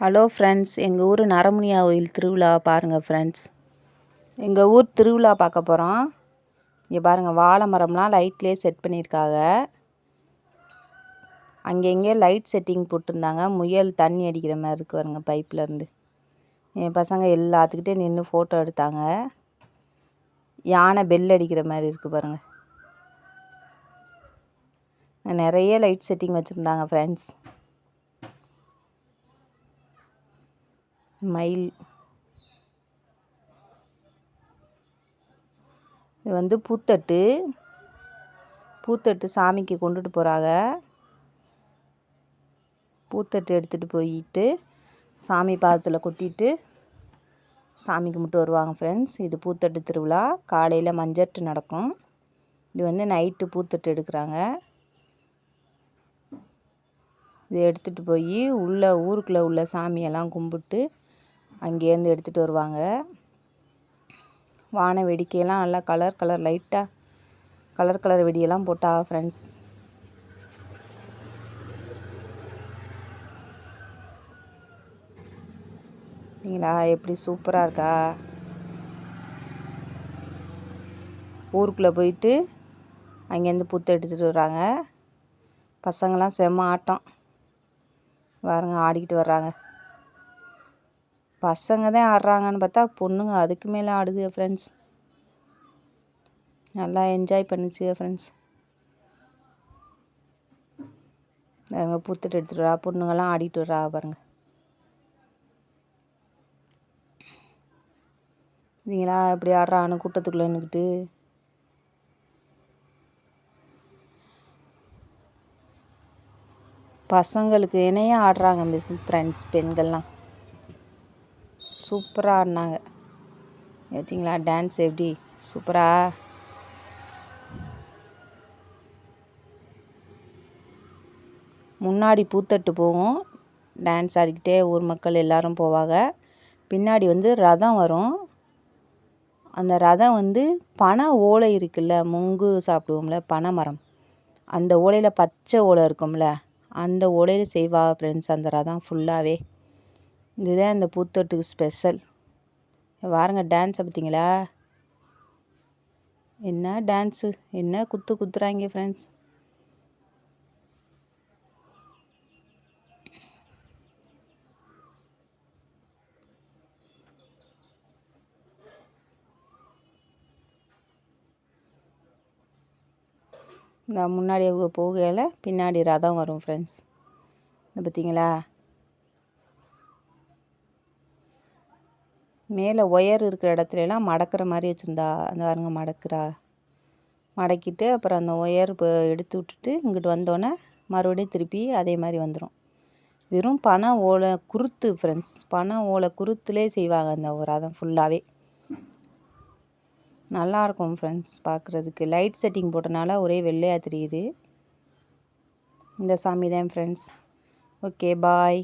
Hello friends எங்கள் ஊர் நரமுனியா கோயில் திருவிழா பாருங்கள் ஃப்ரெண்ட்ஸ் எங்கள் ஊர் திருவிழா பார்க்க போகிறோம் இங்கே பாருங்கள் வாழை மரம்லாம் லைட்லேயே செட் பண்ணியிருக்காங்க. அங்கங்கே லைட் செட்டிங் போட்டிருந்தாங்க. முயல் தண்ணி அடிக்கிற மாதிரி இருக்கு பாருங்க பைப்லேருந்து என் பசங்க எல்லாத்துக்கிட்டே நின்று ஃபோட்டோ எடுத்தாங்க. யானை பெல் அடிக்கிற மாதிரி இருக்குது பாருங்கள் நிறைய லைட் செட்டிங் வச்சுருந்தாங்க ஃப்ரெண்ட்ஸ் மயில். இது வந்து பூத்தட்டு. பூத்தட்டு சாமிக்கு கொண்டுட்டு போகிறாங்க பூத்தட்டு எடுத்துகிட்டு போயிட்டு சாமி பாதத்தில் கொட்டிட்டு சாமி கும்பிட்டு வருவாங்க ஃப்ரெண்ட்ஸ் இது பூத்தட்டு திருவிழா. காலையில் மஞ்சட்டு நடக்கும். இது வந்து நைட்டு பூத்தட்டு எடுக்கிறாங்க. இதை எடுத்துகிட்டு போய் உள்ள ஊருக்குள்ளே உள்ள சாமியெல்லாம் கும்பிட்டு அங்கேருந்து எடுத்துகிட்டு வருவாங்க. வான வெடிக்கையெல்லாம் நல்லா கலர் கலர் லைட்டாக கலர் கலர் வெடியெல்லாம் போட்டா ஃப்ரெண்ட்ஸ் சரிங்களா எப்படி சூப்பராக இருக்கா? ஊருக்குள்ளே போயிட்டு அங்கேருந்து புத்து எடுத்துகிட்டு வர்றாங்க பசங்களாம் செம்ம ஆட்டம். பாருங்க ஆடிக்கிட்டு வர்றாங்க. பசங்க தான் ஆடுறாங்கன்னு பார்த்தா பொண்ணுங்க அதுக்கு மேலே ஆடுது ஃப்ரெண்ட்ஸ் நல்லா என்ஜாய் பண்ணிச்சு ஃப்ரெண்ட்ஸ் பாருங்க பூத்துட்டு எடுத்துட்டு வரா பொண்ணுங்கள்லாம் ஆடிட்டு வரா பாருங்க. இதுங்களா எப்படி ஆடுறான்னு கூட்டத்துக்குள்ளே நின்றுக்கிட்டு பசங்களுக்கு இணையாக ஆடுறாங்க மிஸ் ஃப்ரெண்ட்ஸ் பெண்கள்லாம். சூப்பராக ஆடினாங்க பார்த்தீங்களா டான்ஸ் எப்படி? சூப்பராக முன்னாடி பூத்தட்டு போகும். டான்ஸ் ஆடிக்கிட்டே ஊர் மக்கள் எல்லோரும் போவாங்க. பின்னாடி வந்து ரதம் வரும். அந்த ரதம் வந்து பனை ஓலை இருக்குல்ல முங்கு சாப்பிடுவோம்ல பனை மரம். அந்த ஓலையில் பச்சை ஓலை இருக்கும்ல அந்த ஓலையில் செய்வா ஃப்ரெண்ட்ஸ் அந்த ரதம் ஃபுல்லாகவே இதுதான் இந்த பூத்தொட்டுக்கு ஸ்பெஷல் வாருங்க டான்ஸை பார்த்தீங்களா? என்ன டான்ஸு என்ன குத்து குத்துறாங்க ஃப்ரெண்ட்ஸ் இந்த முன்னாடி போகையில் பின்னாடி ரதம் வரும் ஃப்ரெண்ட்ஸ் இந்த பார்த்தீங்களா? மேலே ஒயர் இருக்கிற இடத்துலலாம் மடக்கிற மாதிரி வச்சுருந்தா அந்த பாருங்க மடக்கிறா. மடக்கிட்டு அப்புறம் அந்த ஒயர் இப்போ எடுத்து விட்டுட்டு இங்கிட்டு வந்தோடனே மறுபடியும் திருப்பி அதே மாதிரி வந்துடும் வெறும் பனை ஓலை குருத்து ஃப்ரெண்ட்ஸ் பனை ஓலை குருத்துலேயே செய்வாங்க அந்த ஒரு ரதம் ஃபுல்லாகவே நல்லாயிருக்கும் ஃப்ரெண்ட்ஸ் பார்க்குறதுக்கு லைட் செட்டிங் போட்டனால ஒரே வெள்ளையாக தெரியுது. இந்த சாமி தான் ஃப்ரெண்ட்ஸ் ஓகே பாய்